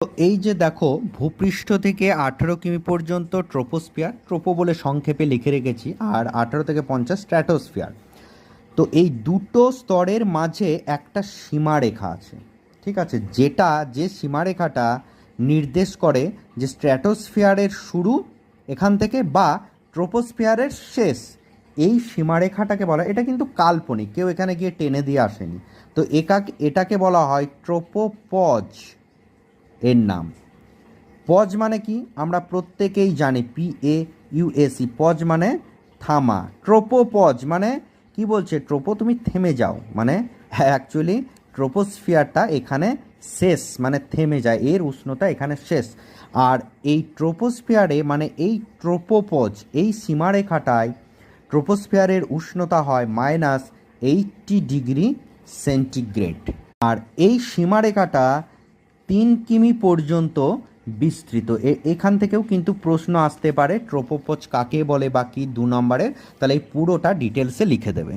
তো এই যে দেখো, ভূপৃষ্ঠ থেকে আঠেরো কিমি পর্যন্ত ট্রোপোস্ফিয়ার, ট্রোপো বলে সংক্ষেপে লিখে রেখেছি, আর আঠেরো থেকে পঞ্চাশ স্ট্র্যাটোস্ফিয়ার। তো এই দুটো স্তরের মাঝে একটা সীমারেখা আছে, ঠিক আছে? যেটা যে সীমারেখাটা নির্দেশ করে যে স্ট্র্যাটোস্ফিয়ারের শুরু এখান থেকে বা ট্রোপোস্ফিয়ারের শেষ। এই সীমারেখাটাকে বলা, এটা কিন্তু কাল্পনিক, কেউ এখানে গিয়ে টেনে দিয়ে আসেনি। তো একা এটাকে বলা হয় ট্রোপোপজ। এর নাম। পজ মানে কি? আমরা প্রত্যেকেই জানি পি এ ইউএসি পজ মানে থামা। ট্রোপো পজ মানে কি বলছে? ট্রোপো, তুমি থেমে যাও। মানে অ্যাকচুয়ালি ট্রোপোস্ফিয়ারটা এখানে শেষ মানে থেমে যায়। এর উষ্ণতা এখানে শেষ। আর এই ট্রোপোস্ফিয়ারে মানে এই ট্রোপোপজ, এই সীমারেখাটায় ট্রোপোস্ফিয়ারের উষ্ণতা হয় মাইনাস এইটটি ডিগ্রি সেন্টিগ্রেড। আর এই সীমারেখাটা তিন কিমি পর্যন্ত বিস্তৃত। এখান থেকেও কিন্তু প্রশ্ন আসতে পারে, ট্রোপোপজ কাকে বলে বা কি দু নম্বরের, তাহলে এই পুরোটা ডিটেলসে লিখে দেবে।